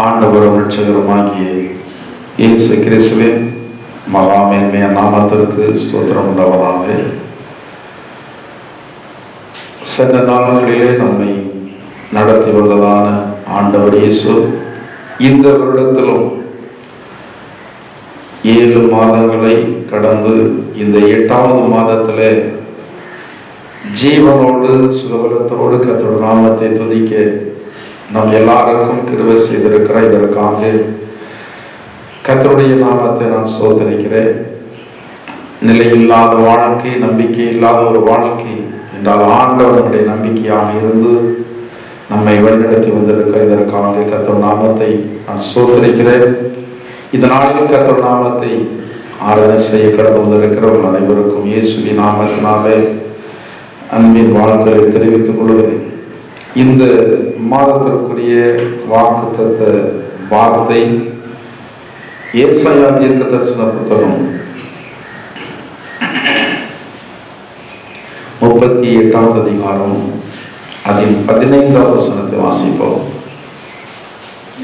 ஆண்டவரும் ரட்சகருமாகிய இயேசு கிறிஸ்துவின் மகாமேன்மைய நாமத்திற்கு ஸ்தோத்திரம் உண்டவராக சென்ற நாள்களிலே நம்மை நடத்தி வந்ததான ஆண்டவர் இயேசு இந்த வருடத்திலும் ஏழு மாதங்களை கடந்து இந்த எட்டாவது மாதத்திலே ஜீவனோடு சுகபலத்தோடு கத்தோட நாமத்தை துதிக்க நம் எல்லாருக்கும் கிருவை செய்திருக்கிற இதற்காக கத்தருடைய நாமத்தை நான் சோதரிக்கிறேன் நிலையில்லாத வாழ்க்கை நம்பிக்கை இல்லாத ஒரு வாழ்க்கை என்றால் ஆண்டவனுடைய நம்பிக்கையாக இருந்து நம்மை வழிநடத்தி வந்திருக்கிற இதற்காக கத்தர் நாமத்தை நான் சோதனைக்கிறேன். இதனாலும் கத்தர் நாமத்தை ஆராதனை செய்ய கடந்து வந்திருக்கிறவர்கள் அனைவருக்கும் இயேசுவி நாமத்தினாலே அன்பின் வாழ்க்கையை தெரிவித்துக் கொள்கிறேன். இந்த மாதத்திற்குரிய வாக்கு தத்த வார்த்தை ஏசாயா தீர்க்க தரிசன புத்தகம். முப்பத்தி எட்டாவது அதிகாரம் அதில் பதினைந்தாவது வசனத்தை வாசிப்போம்.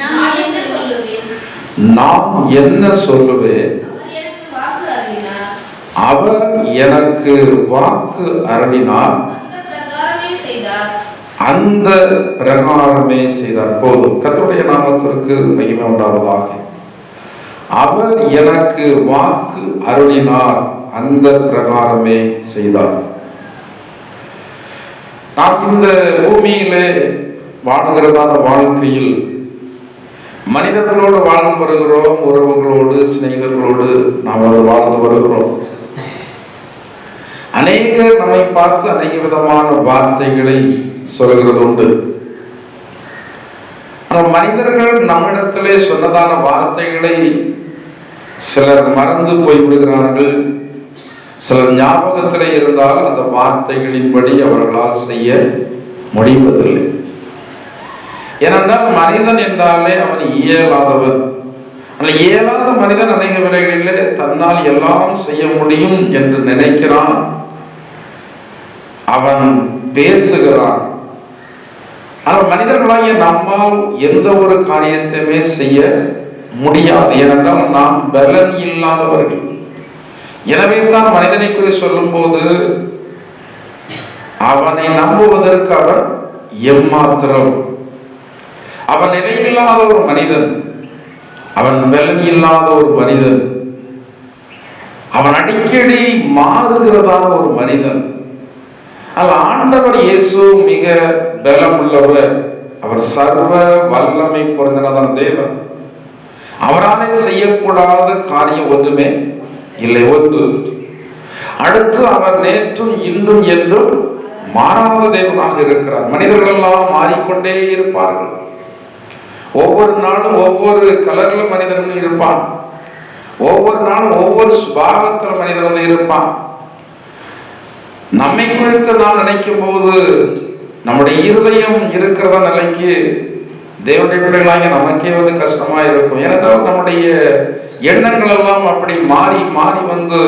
நான் என்ன சொல்லுவேன்? நாம் என்ன சொல்லுவேன்? அவர் எனக்கு வாக்கு அவர் எனக்கு வாக்கு அருளினார் அருளினார் அந்த பிரகாரமே செய்தார் அந்த பிரகாரமே செய்தார். போதும். கர்த்தருடைய நாமத்திற்கு மகிமை உண்டாவதாக. அவர் எனக்கு வாக்கு அருளினார். அந்த பிரகாரமே செய்தார். நாம் இந்த பூமியிலே வாழ்கிறதான வாழ்க்கையில் மனிதர்களோடு வாழ்ந்து வருகிறோம் உறவுகளோடு சிநேகர்களோடு நாம் அது வாழ்ந்து வருகிறோம். அநேக நம்மை பார்த்து அநேக விதமான வார்த்தைகளை சொல்கிறது உண்டு ஆனால் மனிதர்கள் நம்மிடத்திலே சொன்னதான வார்த்தைகளை சிலர் மறந்து போய்விடுகிறார்கள். சிலர் ஞாபகத்திலே இருந்தால் அந்த வார்த்தைகளின்படி அவர்களால் செய்ய முடிவதில்லை. ஏனென்றால் மனிதன் என்றாலே அவன் இயலாதவன். ஆனால் இயலாத மனிதன் அநேக விலைகளிலே தன்னால் எல்லாம் செய்ய முடியும் என்று நினைக்கிறான். அவன் பேசுகிறான். ஆனால் மனிதர்களாகிய நம்மால் எந்த ஒரு காரியத்தையுமே செய்ய முடியாது. ஏனென்றால் நாம் பலன் இல்லாதவர்கள். எனவே தான் மனிதனை குறித்து சொல்லும்போது அவனை நம்புவதற்கு அவன் எம்மாத்திரம். அவன் நிலையில்லாத ஒரு மனிதன். அவன் பலன் இல்லாத ஒரு மனிதன். அவன் அடிக்கடி மாறுகிறதான ஒரு மனிதன். ஆனால் ஆண்டவர் இயேசு மிக பலம் உள்ளவர் அவர் சர்வ வல்லமை பொருந்தினதான் தேவன். அவராலே செய்யக்கூடாத காரியம் ஒன்றுமே இல்லை ஒன்று. அடுத்து அவர் நேற்றும் இன்றும் என்றும் மாறாத தேவனாக இருக்கிறார். மனிதர்கள் எல்லாம் மாறிக்கொண்டே இருப்பார்கள். ஒவ்வொரு நாளும் ஒவ்வொரு கலர்ல மனிதர்கள் இருப்பான். ஒவ்வொரு நாளும் ஒவ்வொரு சுபாவத்தில் மனிதர்கள் இருப்பான். நம்மை குறித்து நான் நினைக்கும் போது நம்முடைய இருதயம் இருக்கிறத நிலைக்கு தேவனுடைய பிள்ளைகளாக நமக்கே வந்து கஷ்டமா இருக்கும். ஏனென்றால் நம்முடைய எண்ணங்கள் எல்லாம் அப்படி மாறி மாறி வந்து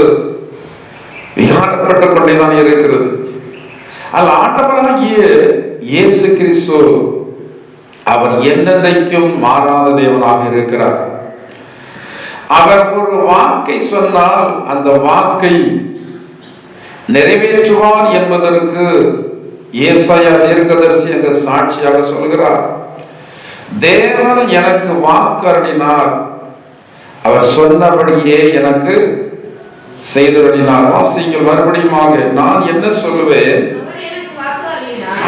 விகாரப்பட்டு கொண்டேதான் இருக்கிறது. அதில் ஆண்டவராகிய இயேசு கிறிஸ்து அவர் என்னென்னைக்கும் மாறாத தேவனாக இருக்கிறார். அவர் ஒரு வாக்கை சொன்னால் அந்த வாக்கை நிறைவேற்றுவார் என்பதற்கு ஏசாயா தீர்க்கதரிசி என்ற சாட்சியாக சொல்கிறார். தேவன் எனக்கு வாக்கருளினார். அவர் சொன்னபடியே எனக்கு செய்தருளினார். வாசிங்கள் மறுபடியுமாக நான் என்ன சொல்லுவேன்?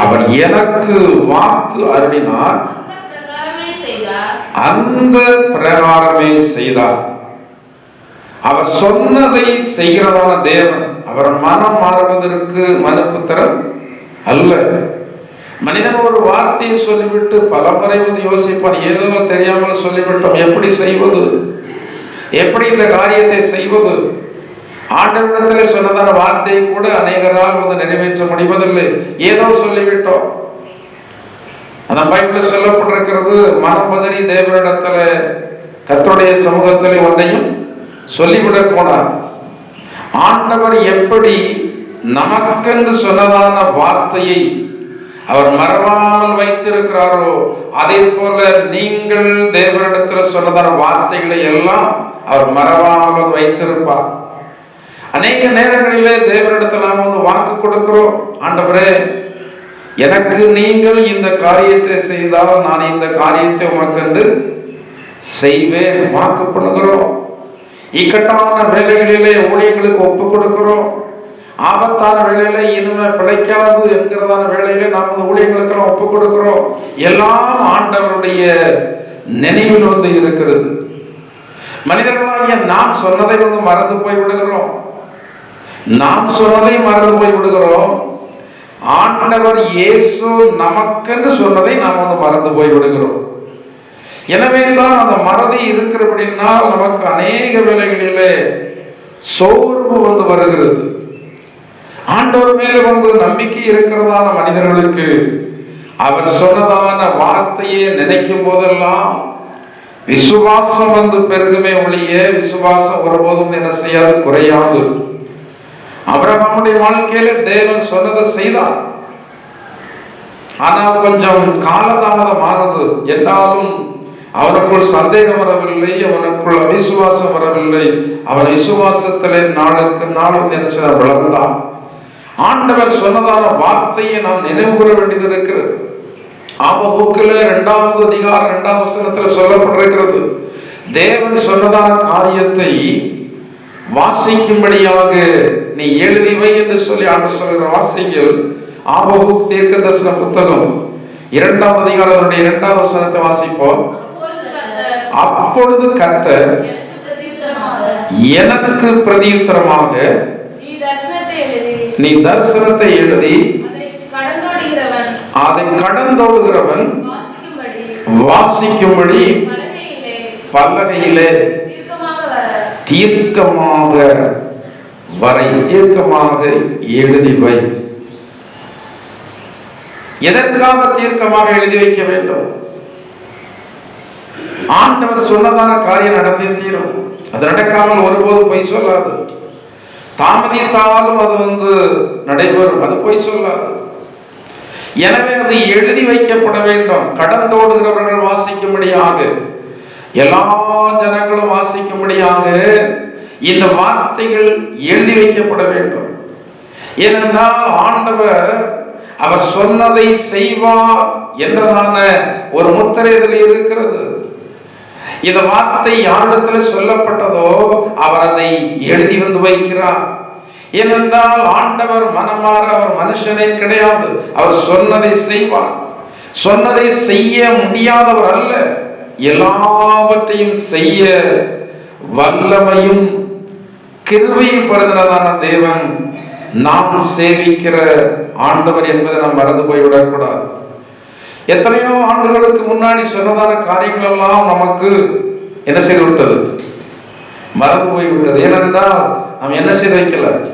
அவர் எனக்கு வாக்கு அவர் அருளினார். அந்த பிரகாரமே செய்தார். அந்த பிரகாரமே செய்தார் அவர் சொன்னதை செய்கிறதான தேவன். அவர் மனம் மாறுவதற்கு மனப்புத்திரன் அல்ல. மனிதன் ஒரு வார்த்தையை சொல்லிவிட்டு பல முறை வந்து யோசிப்பான் ஏதோ தெரியாமல் சொல்லிவிட்டோம் எப்படி செய்வது? எப்படி இந்த காரியத்தை செய்வது? ஆண்டவரிடத்தில் சொன்னதான வார்த்தையை கூட அநேகரால் வந்து நிறைவேற்ற முடிவதில்லை. ஏதோ சொல்லிவிட்டோம். அந்த பைபிள் சொல்லப்பட்டிருக்கிறது மனம் பதறி தேவனிடத்துல கர்த்தருடைய சமூகத்தில் ஒன்றையும் சொல்லிவிடக் போனார் ஆண்டவர் எப்படி நமக்கென்று சொன்னதான வார்த்தையை அவர் மறவாமல் வைத்திருக்கிறாரோ அதே போல நீங்கள் தேவரிடத்தில் சொன்னதான வார்த்தைகளை எல்லாம் அவர் மறவாமல் வைத்திருப்பார். அநேக நேரங்களிலே தேவனிடத்தில் நாம் வந்து வாக்கு கொடுக்கிறோம். ஆண்டவரே எனக்கு நீங்கள் இந்த காரியத்தை செய்தால் நான் இந்த காரியத்தை உனக்கு செய்வேன் வாக்கு பண்ணுகிறோம். இக்கட்டான வேலைகளிலே ஊழியர்களுக்கு ஒப்பு கொடுக்கிறோம் ஆபத்தான வேலையில இனிமே பிழைக்காது என்கிறதான வேலையில நாம் இந்த ஊழியர்களுக்கெல்லாம் ஒப்பு கொடுக்கிறோம் எல்லாம் ஆண்டவருடைய நினைவில் வந்து இருக்கிறது. மனிதர்களாகிய நாம் சொன்னதை வந்து மறந்து போய் விடுகிறோம். நாம் சொன்னதை மறந்து போய் விடுகிறோம். ஆண்டவர் இயேசு நமக்கென்று சொன்னதை நாம் வந்து மறந்து போய் விடுகிறோம். எனவே தான் அந்த மறதி இருக்கிறபடினால் நமக்கு அநேக வேலைகளிலே சோர்வு வந்து வருகிறது. ஆண்டவர் மேல வந்து நம்பிக்கை இருக்கிறதான மனிதர்களுக்கு அவர் சொன்னதான வார்த்தையை நினைக்கும் போதெல்லாம் விசுவாசம் வந்து பெருகுமே ஒழிய விசுவாசம் ஒருபோதும் என்ன செய்யாது குறையாது. அவரவனுடைய வாழ்க்கையில தேவன் சொன்னதை செய்தார். ஆனால் கொஞ்சம் காலதாமதம் ஆனது. என்றாலும் அவனுக்குள் சந்தேகம் வரவில்லை அவனுக்குள் அவிசுவாசம் வரவில்லை. அவன் விசுவாசத்திலே நாளுக்கு நாளும் நினைச்ச வளர்ந்தான். ஆண்டவர் சொன்னதான வார்த்தையை நாம் நினைவு கூற வேண்டியது இருக்கிறது ஆபபுக்கில் இரண்டாவது அதிகாரம் இரண்டாம் வசனத்தில் சொல்லப்பட்டிருக்கிறது. தேவன் சொன்னதான காரியத்தை வாசிக்கும்படியாக நீ எழுதிவை என்று சொல்லி ஆண்டு சொல்கிற வாசிங்கள் ஆபகு தீர்க்க தரிசன புத்தகம் இரண்டாம் அதிகாரத்தினுடைய இரண்டாம் வசனத்தை வாசிப்போம். அப்பொழுது கர்த்தர் எனக்கு பிரதியுத்தரமாக. நீ தரிசனத்தை எழுதி. அதை கடந்தோடுகிறவன். வாசிக்கும்படி. பல்லகையிலே தீர்க்கமாக வர. தீர்க்கமாக வரை. தீர்க்கமாக எழுதி வை. எதற்காக தீர்க்கமாக எழுதி வைக்க வேண்டும்? ஆண்டவர் சொன்னதான காரியம் நடந்தே தீரும். அது நடக்காமல் ஒருபோது பொய் சொல்லாது. தாமதித்தாலும் அது வந்து நடைபெறும். அது பொய் சொல்லாது. எனவே அது எழுதி வைக்கப்பட வேண்டும். கடந்தோடுகிறவர்கள் வாசிக்கும்படியாக. எல்லா ஜனங்களும் வாசிக்கும்படியாக இந்த வார்த்தைகள் எழுதி வைக்கப்பட வேண்டும். ஏனென்றால் ஆண்டவர் அவர் சொன்னதை செய்வார் என்றதான ஒரு முத்திரை இதில் இருக்கிறது. இந்த வார்த்தை யாரிடத்துல சொல்லப்பட்டதோ அவர் அதை எழுதி வந்து வைக்கிறார். ஏனென்றால் ஆண்டவர் மனமாற அவர் மனுஷனே கிடையாது. அவர் சொன்னதை செய்வார். சொன்னதை செய்ய முடியாதவர் அல்ல. எல்லாவற்றையும் செய்ய வல்லமையும் கிருவையும் பிறந்ததான தேவன். நாம் சேவிக்கிற ஆண்டவர் என்பதை நாம் மறந்து போய்விடக்கூடாது எத்தனையோ ஆண்டுகளுக்கு முன்னாடி சொன்னதான காரியங்கள் எல்லாம் நமக்கு என்ன செய்து விட்டது? மறந்து போய்விட்டது ஏனென்றால் நாம் என்ன செய்து வைக்கல?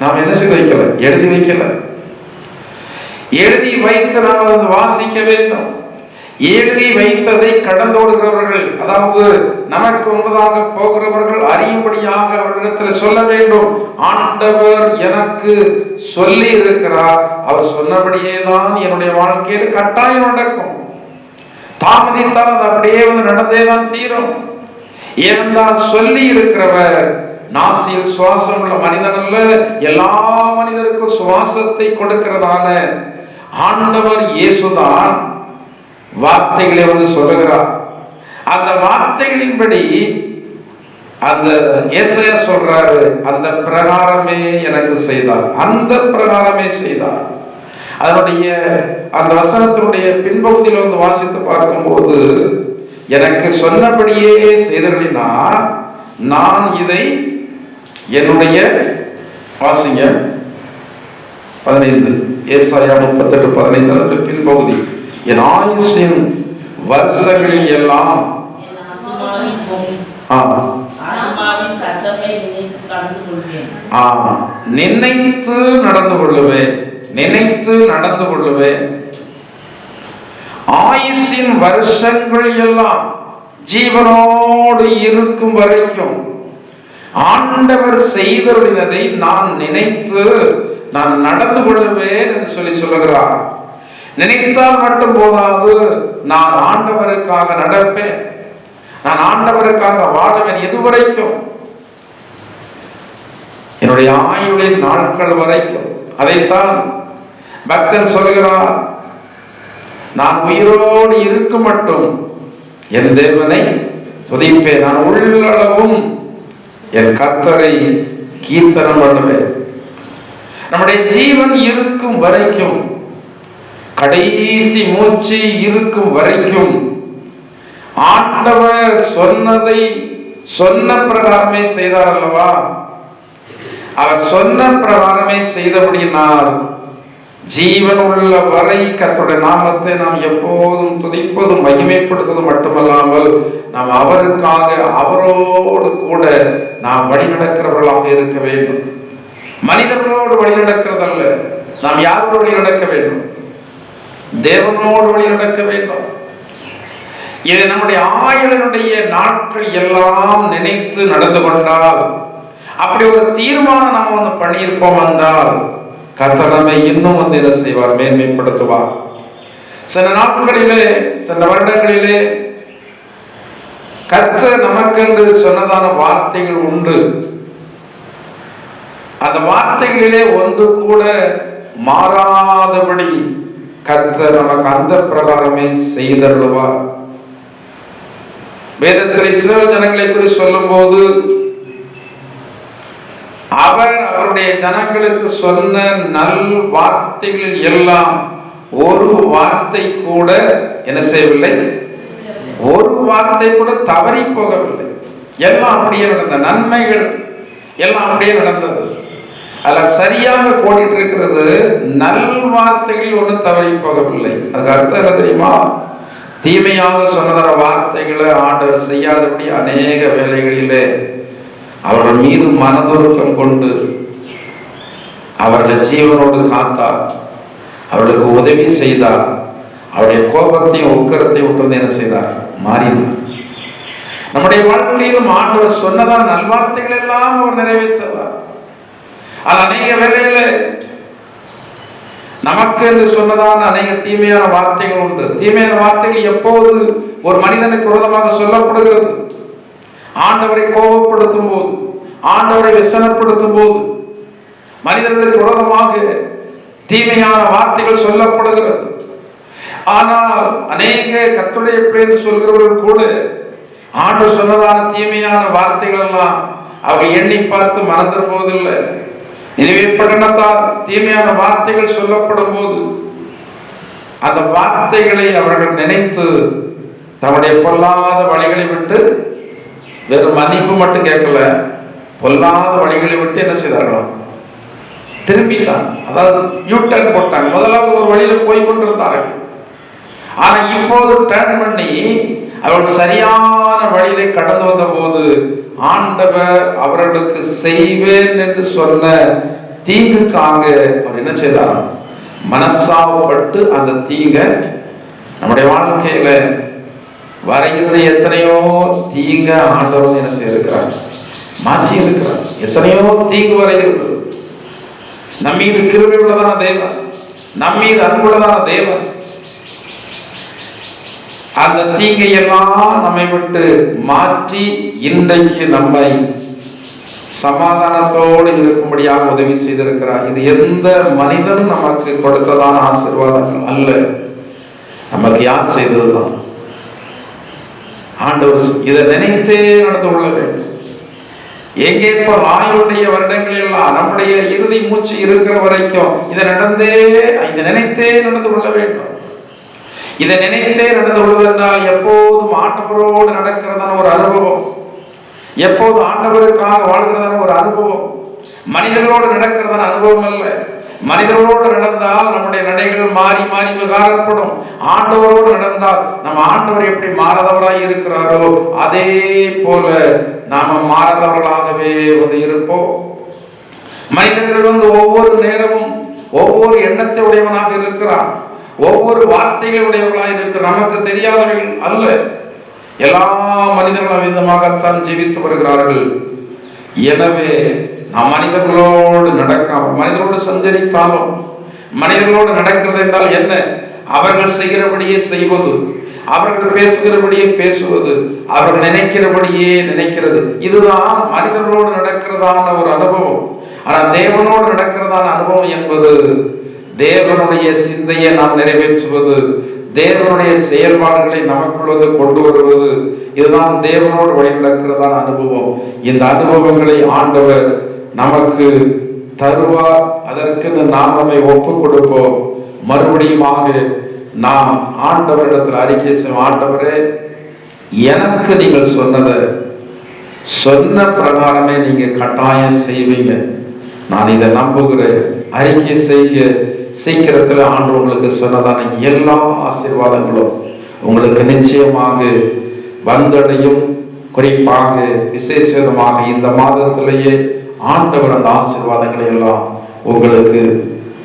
நாம் என்ன செய்து வைக்கல? எழுதி வைக்கல. எழுதி வைத்து நாம் அதை வாசிக்க வேண்டும். ஏற்றி வைத்ததை கடந்தோடுகிறவர்கள் அதாவது நமக்கு முன்பதாக போகிறவர்கள் அறியும்படியாக அவர்களிடத்தில் சொல்ல வேண்டும். ஆண்டவர் எனக்கு சொல்லி இருக்கிறார். அவர் சொன்னபடியே தான் என்னுடைய வாழ்க்கையில் கட்டாயம் நடக்கும். தாமதித்தால் அது அப்படியே வந்து நடந்தே தான் தீரும். ஏனென்றால் சொல்லி இருக்கிறவர் நாசியில் சுவாசம் உள்ள மனிதன் அல்ல. எல்லா மனிதருக்கும் சுவாசத்தை கொடுக்கிறதான ஆண்டவர் இயேசுதான். வார்த்தைகளை வந்து சொல்லுகிறார். அந்த வார்த்தைகளின்படி அந்த ஏசையா சொல்றாரு அந்த பிரகாரமே எனக்கு செய்தார். அந்த பிரகாரமே செய்தார். அதனுடைய அந்த வசனத்தினுடைய பின்பகுதியில் வந்து வாசித்து பார்க்கும்போது எனக்கு சொன்னபடியே செய்தபடினா நான் இதை என்னுடைய வாசிங்க. பதினைந்து ஏசாயா முப்பத்தெட்டு பதினைந்து பின்பகுதி. என் ஆயுஷின் வருஷங்களில் எல்லாம் நினைத்து கொள்வேன். நடந்து கொள்ளுவேன். நினைத்து நடந்து கொள்ளுவேன். ஆயுசின் வருஷங்கள் எல்லாம் ஜீவனோடு இருக்கும் வரைக்கும் ஆண்டவர் செய்தருளினதை நான் நினைத்து நான் நடந்து கொள்ளுவேன் என்று சொல்லி சொல்லுகிறார். நினைத்தால் மட்டும் போதாது. நான் ஆண்டவருக்காக நடப்பேன். நான் ஆண்டவருக்காக வாழுவேன் எதுவரைக்கும். என்னுடைய ஆயுளின் நாட்கள் வரைக்கும். அதைத்தான் பக்தன் சொல்கிறார். நான் உயிரோடு இருக்கும் மட்டும் என் தேவனை துதிப்பேன். நான் உள்ளளவும் என் கத்தரை கீர்த்தனம் பண்ணுவேன். நம்முடைய ஜீவன் இருக்கும் வரைக்கும் கடைசி மூச்சு இருக்கும் வரைக்கும் ஆண்டவர் சொன்னதை சொன்ன பிரகாரமே செய்தார் அல்லவா? அவர் சொன்ன பிரகாரமே செய்தபடியினால் ஜீவன் உள்ள வரை கர்த்தருடைய நாமத்தை நாம் எப்போதும் துதிப்பதும் மகிமைப்படுத்துவதும் மட்டுமல்லாமல் நாம் அவருக்காக அவரோடு கூட நாம் வழிநடக்கிறவர்களாக இருக்க வேண்டும். மனிதர்களோடு வழிநடக்கிறதல்ல. நாம் யாரோடு வழிநடக்க வேண்டும்? தேவனோடு வழிநடக்க வேண்டும். இது நம்முடைய ஆயுளினுடைய நாட்கள் எல்லாம் நினைத்து நடந்து கொண்டால் அப்படி ஒரு தீர்மானம் நம்ம வந்து பண்ணியிருப்போம் என்றால் கத்தடமை இன்னும் வந்து என்ன செய்வார் மேன்மைப்படுத்துவார். சில நாட்களிலே சில வருடங்களிலே கத்த நமக்கென்று சொன்னதான வார்த்தைகள் உண்டு அந்த வார்த்தைகளிலே ஒன்று கூட மாறாதபடி கர்த்தர் நமக்கு அந்த பிரகாரமே செய்தருளுவார் வேதத்தில் இஸ்ரேல் ஜனங்களை குறித்து சொல்லும்போது அவர் அவருடைய ஜனங்களுக்கு சொன்ன நல் வார்த்தைகளில் எல்லாம் ஒரு வார்த்தை கூட என்ன செய்யவில்லை? ஒரு வார்த்தை கூட தவறி போகவில்லை. எல்லாம் அப்படியே நடந்த நன்மைகள் எல்லாம் அப்படியே நடந்தது. அதுல சரியாக கோடிட்டு இருக்கிறது நல் வார்த்தைகள் ஒன்றும் தவறி போகவில்லை. அதுக்கு அர்த்தம் என்ன தெரியுமா? தீமையாக சொன்னதர வார்த்தைகளை ஆண்டவர் செய்யாதபடி அநேக வேலைகளிலே அவர்கள் மீது மனதுருக்கம் கொண்டு அவர்களை ஜீவனோடு காத்தார். அவர்களுக்கு உதவி செய்தார். அவருடைய கோபத்தையும் உக்கரத்தையும் விட்டு என்ன செய்தார்? மாறினார். நம்முடைய வாழ்க்கையிலும் ஆண்டவர் சொன்னதான் நல்வார்த்தைகள் எல்லாம் அவர் நிறைவேற்றவர் அது அநேக வேலையில் நமக்கு என்று சொன்னதான அநேக தீமையான வார்த்தைகள் உண்டு. தீமையான வார்த்தைகள் எப்போது ஒரு மனிதனுக்கு விரோதமாக சொல்லப்படுகிறது? ஆண்டவரை கோபப்படுத்தும் போது ஆண்டவரை விசனப்படுத்தும் போது மனிதர்களுக்கு விரோதமாக தீமையான வார்த்தைகள் சொல்லப்படுகிறது. ஆனால் அநேக கத்துடைய பேர் சொல்கிறவர்கள் கூட ஆண்டு சொன்னதான தீமையான வார்த்தைகள் எல்லாம் அவர்கள் எண்ணி பார்த்து மறந்துட போவதில்லை எனவே பட்டணத்தால் தீமையான வார்த்தைகள் சொல்லப்படும் போது அந்த வார்த்தைகளை அவர்கள் நினைத்து தம்முடைய பொல்லாத வழிகளை விட்டு வெறும் மன்னிப்பு மட்டும் கேட்கல. பொல்லாத வழிகளை விட்டு என்ன செய்தார்களாம் திரும்பிட்டான். அதாவது யூட்டர்ன் போட்டாங்க. முதலாவது ஒரு வழியில போய் கொண்டிருந்தார்கள். ஆனா இப்போது டர்ன் பண்ணி அவர்கள் சரியான வழியிலே கடந்து வந்த போது ஆண்டவர் அவர்களுக்கு செய்வேன் என்று சொன்ன தீங்குக்காக அவர் என்ன செய்தார்? மனசாவப்பட்டு அந்த தீங்க நம்முடைய வாழ்க்கையில வரைகிறது எத்தனையோ தீங்க ஆண்டவர் என்ன செய்திருக்கிறார்? மாற்றி இருக்கிறார் எத்தனையோ தீங்கு வரைகிறது நம்மீது கிருபை உள்ளதான தேவன். நம்மீது அன்புள்ளதான தேவன். அந்த தீங்கையெல்லாம் நம்மை விட்டு மாற்றி இன்றைக்கு நம்மை சமாதானத்தோடு இருக்கும்படியாக உதவி செய்திருக்கிறார். இது எந்த மனிதனும் நமக்கு கொடுத்ததான ஆசீர்வாதங்கள் அல்ல. நமக்கு யார் செய்ததுதான்? ஆண்டவர் இதை நினைத்தே நடந்து கொள்ள வேண்டும். எங்கே இப்ப ஆயுடைய வருடங்கள் எல்லாம் நம்முடைய இறுதி மூச்சு இருக்கிற வரைக்கும் இதை நடந்தே இதை நினைத்தே நடந்து கொள்ள வேண்டும். இதை நினைத்தே நடந்து கொள்வதென்றால் எப்போதும் ஆண்டவரோடு நடக்கிறதான ஒரு அனுபவம். எப்போது ஆண்டவருக்காக வாழ்கிறதான ஒரு அனுபவம். மனிதர்களோடு நடக்கிறதான அனுபவம் அல்ல. மனிதர்களோடு நடந்தால் நம்முடைய நடைகள் மாறி மாறி விகாரப்படும். ஆண்டவரோடு நடந்தால் நம்ம ஆண்டவர் எப்படி மாறதவராய் இருக்கிறாரோ அதே போல நாம மாறதவர்களாகவே வந்து இருப்போம். மனிதர்கள் வந்து ஒவ்வொரு நேரமும் ஒவ்வொரு எண்ணத்தை உடையவனாக இருக்கிறான். ஒவ்வொரு வார்த்தைகள் உடையவர்களாக இருக்கிற நமக்கு தெரியாதவர்கள் அல்ல. எல்லா மனிதர்களும் விதமாகத்தான் ஜீவித்து வருகிறார்கள். எனவே நாம் மனிதர்களோடு நடக்காம மனிதர்களோடு சஞ்சரித்தாலும் மனிதர்களோடு நடக்கிறது என்றால் என்ன? அவர்கள் செய்கிறபடியே செய்வது அவர்கள் பேசுகிறபடியே பேசுவது அவர்கள் நினைக்கிறபடியே நினைக்கிறது. இதுதான் மனிதர்களோடு நடக்கிறதான ஒரு அனுபவம். ஆனால் தேவனோடு நடக்கிறதான அனுபவம் என்பது தேவனுடைய சிந்தையை நாம் நிறைவேற்றுவது தேவனுடைய செயல்பாடுகளை நமக்குள்ளது கொண்டு வருவது இதுதான் தேவனோடு வழிநடக்கிறதான அனுபவம். இந்த அனுபவங்களை ஆண்டவர் நமக்கு தருவார் அதற்கு நாம் நம்மை ஒப்புக் கொடுப்போம். மறுபடியுமாக நாம் ஆண்டவரிடத்தில் அறிக்கை செய்யும் ஆண்டவரே எனக்கு நீங்கள் சொன்னதை சொன்ன பிரகாரமே நீங்க கட்டாயம் செய்வீங்க. நான் இதை நம்புகிறேன். அறிக்கை செய்ய சீக்கிரத்தில் ஆண்டு உங்களுக்கு சொன்னதான எல்லா ஆசீர்வாதங்களும் உங்களுக்கு நிச்சயமாக வந்தடையும். குறிப்பாக விசேஷமாக இந்த மாதத்திலேயே ஆண்டவர் அந்த ஆசீர்வாதங்களை எல்லாம் உங்களுக்கு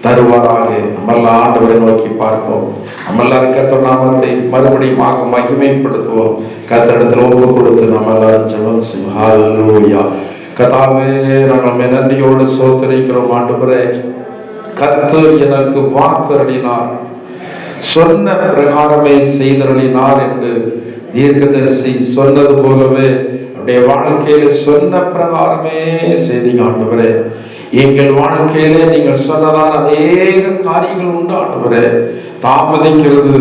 தருவாராக. நம்மெல்லாம் ஆண்டவரை நோக்கி பார்ப்போம். நம்மெல்லாம் கர்த்தர் நாமத்தை மறுபடியும் மகிமைப்படுத்துவோம். கத்தடத்தில் ஒப்பு கொடுத்து நம்மெல்லாம் ஜெபம் செய்வோம். கதாவே நாங்கள் நன்றியோடு சோதரிக்கிறோம் ஆண்டவரே. கர்த்தர் எனக்கு வாக்குறுதினார் சொன்ன பிரகாரமே செய்தருளினார் என்று தீர்க்கதரிசி சொன்னது போலவே அப்படியே வாழ்க்கையில சொன்ன பிரகாரமே செய்தீங்க ஆண்டவரே எங்கள் வாழ்க்கையிலே நீங்கள் சொன்னதான அநேக காரியங்கள் உண்டு ஆண்டவரே தாமதிக்கிறது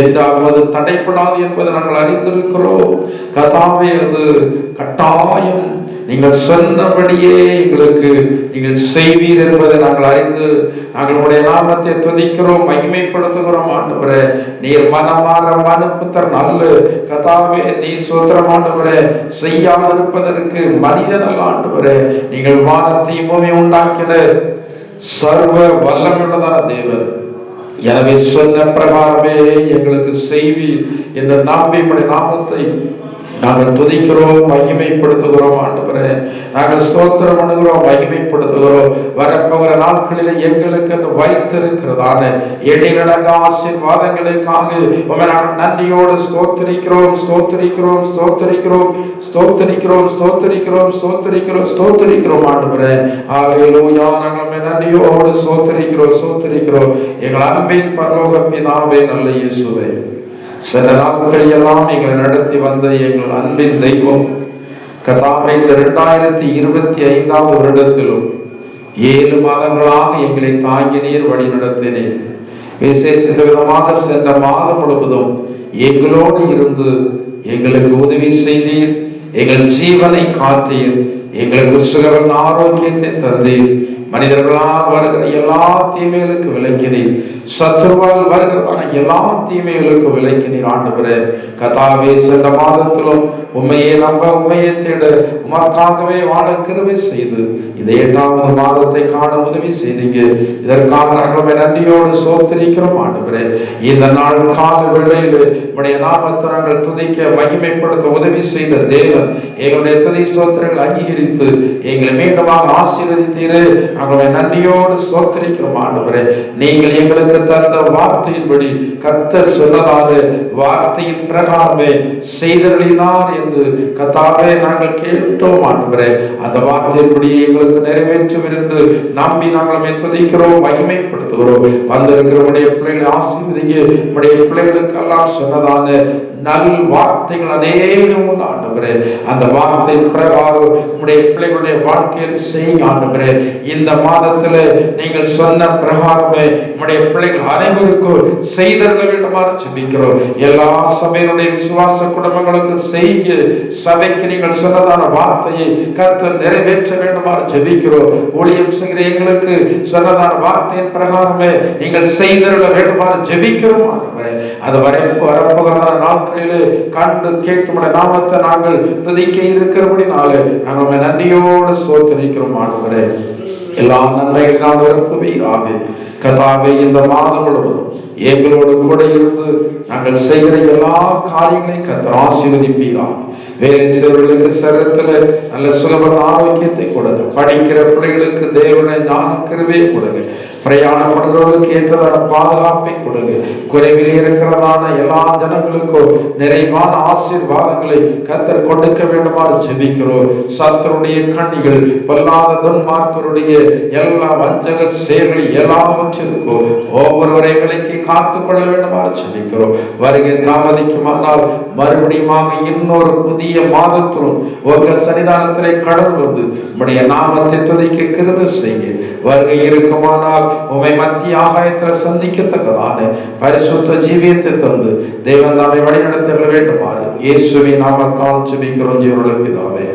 என்றாவது தடைப்படாது என்பதை நாங்கள் அறிந்திருக்கிறோம். கதாவே அது கட்டாயம். நீங்கள் சொன்னபடியே எங்களுக்கு நீங்கள் செய்வீர் என்பதை நாங்கள் அறிந்து நாங்கள் உடைய நாமத்தை துதிக்கிறோம் மகிமைப்படுத்துகிறோம். ஆண்டவரே நீர் மனமாற மனுப்புத்தர் நல்ல கதாவே நீ சுதந்திரம் ஆண்டவரே. செய்யாதிருப்பதற்கு மனிதன் மனிதனல் ஆண்டவரே. நீங்கள் வானத்தை பூமி உண்டாக்கின சர்வ வல்லமுள்ளதா தேவர் எனவே சொன்ன பிரகாரமே எங்களுக்கு செய்வி இந்த நம்பிக்கை நாமத்தை நாங்கள் துதிக்கிறோம் மகிமைப்படுத்துகிறோம் ஆண்டு நாங்கள் ஸ்தோத்திரம் பண்ணுகிறோம் மகிமைப்படுத்துகிறோம். வரப்போகிற நாட்களில் எங்களுக்கு அந்த வைத்திருக்கிறதான எடிநடங்க ஆசீர்வாதங்களுக்காக உம்மை நாங்கள் நன்றியோடு ஸ்தோத்தரிக்கிறோம் ஸ்தோத்தரிக்கிறோம் ஸ்தோத்தரிக்கிறோம் ஸ்தோத்தரிக்கிறோம் ஸ்தோத்தரிக்கிறோம் ஸ்தோத்தரிக்கிறோம் ஸ்தோத்தரிக்கிறோம் ஆண்டு ஹalleluya. நாங்கள் நன்றியோடு ஸ்தோத்தரிக்கிறோம் ஸ்தோத்தரிக்கிறோம். எங்கள் அன்பின் பரலோக பிதாவே நல்ல இயேசுவே. சில நாட்கள் எல்லாம் எங்களை நடத்தி வந்த எங்கள் அன்பின் தெய்வம். கதாவை இரண்டாயிரத்தி இருபத்தி ஐந்தாவது வருடத்திலும் ஏழு மாதங்களாக எங்களை தாங்கி நீர் வழி நடத்தினேன். விசேஷ விதமாக சென்ற மாதம் முழுவதும் எங்களோடு இருந்து எங்களுக்கு உதவி செய்தீர். எங்கள் ஜீவனை காத்தீர். எங்களுக்கு சுகரன் ஆரோக்கியத்தை தந்தீர். மனிதர்களால் வருகிற எல்லா தீமைகளுக்கு விலக்கினீர் சத்துருவால் வருகிறதான எல்லா தீமைகளுக்கு விலக்கினீர் ஆண்டு கதாவே சென்ற மாதத்திலும் உண்மையை நம்ப உண்மையை தேட உமக்காகவே வாழ செய்து இதை எட்டாவது மாதத்தை காண உதவி செய்தீங்க. இதற்காக நாங்கள் நன்றியோடு சோத்திரிக்கிறோம் ஆண்டவரே. இந்த நாள் கால வேளையில் உடைய நாமத்தை நாங்கள் துதிக்க மகிமைப்படுத்த உதவி செய்த தேவன் எங்களுடைய துதி சோத்திரங்கள் அங்கீகரித்து எங்களை மீண்டுமாக ஆசீர்வதித்தீரே. நாங்களுடைய நன்றியோடு சோத்தரிக்கிறோம் ஆண்டவரே. நீங்கள் எங்களுக்கு தந்த வார்த்தையின்படி கத்த சொன்னதாக வார்த்தையின் பிரகாரமே செய்தருளினார் என்று கத்தாவே நாங்கள் கேட்டோம் ஆண்டவரே. அந்த வார்த்தையின்படி எங்களுக்கு நிறைவேற்றும் இருந்து நம்பி நாங்கள் துதிக்கிறோம் மகிமைப்படுத்துகிறோம். வந்திருக்கிற உடைய பிள்ளைகளை ஆசீர்வதிங்க. உடைய பிள்ளைகளுக்கெல்லாம் சொன்னதான நல் வார்த்தைகள் அநேகம் உண்டு அந்த வார்த்தை பிரகாரம் உடைய பிள்ளைகளுடைய வாழ்க்கையில் செய்ய ஆண்டவரே இந்த மாதத்தில் நீங்கள் சொன்ன பிரகாரமே உடைய பிள்ளைகள் அனைவருக்கும் செய்தர்கள் வேண்டுமாறு ஜெபிக்கிறோம். எல்லா சபையினுடைய விசுவாச குடும்பங்களுக்கு செய்ய சபைக்கு நீங்கள் சொன்னதான வார்த்தையை கருத்து நிறைவேற்ற வேண்டுமாறு ஜெபிக்கிறோம். ஊழியம் செய்கிற எங்களுக்கு சொன்னதான வார்த்தையின் பிரகாரமே நீங்கள் செய்தர்கள் வேண்டுமாறு ஜெபிக்கிறோம். ஆண்டவரே அது வரை நாட்கள் நாட்களிலே கண்டு கேட்கும் நாமத்தை நாங்கள் துதிக்க இருக்கிறபடினாலே நாங்கள் நன்றியோடு சோதரிக்கிறோம் ஆண்டவரே. எல்லா நன்மைகள் நன்மைகளால் நிரப்புவீராக கதாவை இந்த மாதம் முழுவதும் எங்களோடு கூட இருந்து நாங்கள் செய்கிற எல்லா காரியங்களையும் கத்தர் ஆசீர்வதிப்பீரான் வேறு சிலர்களுக்கு சரத்துல நல்ல சுலப ஆரோக்கியத்தை கொடுங்க படிக்கிற பிள்ளைகளுக்கு தேவனை ஞான கிருபையை கொடுங்க பிரயாணப்படுறவர்களுக்கு ஏற்றதான பாதுகாப்பை கொடுங்க குறைவில் இருக்கிறதான எல்லா ஜனங்களுக்கும் நிறைவான ஆசீர்வாதங்களை கத்தர் கொடுக்க வேண்டுமாறு ஜெபிக்கிறோம். சத்தருடைய கண்ணிகள் பொல்லாத துன்மார்க்கருடைய எல்லா வஞ்சக செயல்கள் எல்லாவற்றிற்கும் ஒவ்வொருவரை விலைக்கு காத்துக் கொள்ள வேண்டுமாறு செபிக்கிறோம் வருகை தாமதிக்குமானால் மறுபடியுமாக இன்னொரு புதிய மாதத்திலும் உங்கள் சன்னிதானத்திலே கடல் வந்து உடைய நாமத்தை துதிக்க கிருபை செய்ய வருகை இருக்குமானால் உமை மத்திய ஆகாயத்தில் சந்திக்கத்தக்கதான பரிசுத்த ஜீவியத்தை தந்து தேவன் தாமை வழிநடத்த வேண்டுமாறு இயேசுவின் நாமத்தால் செபிக்கிறோம் ஜீவனுள்ள பிதாவே.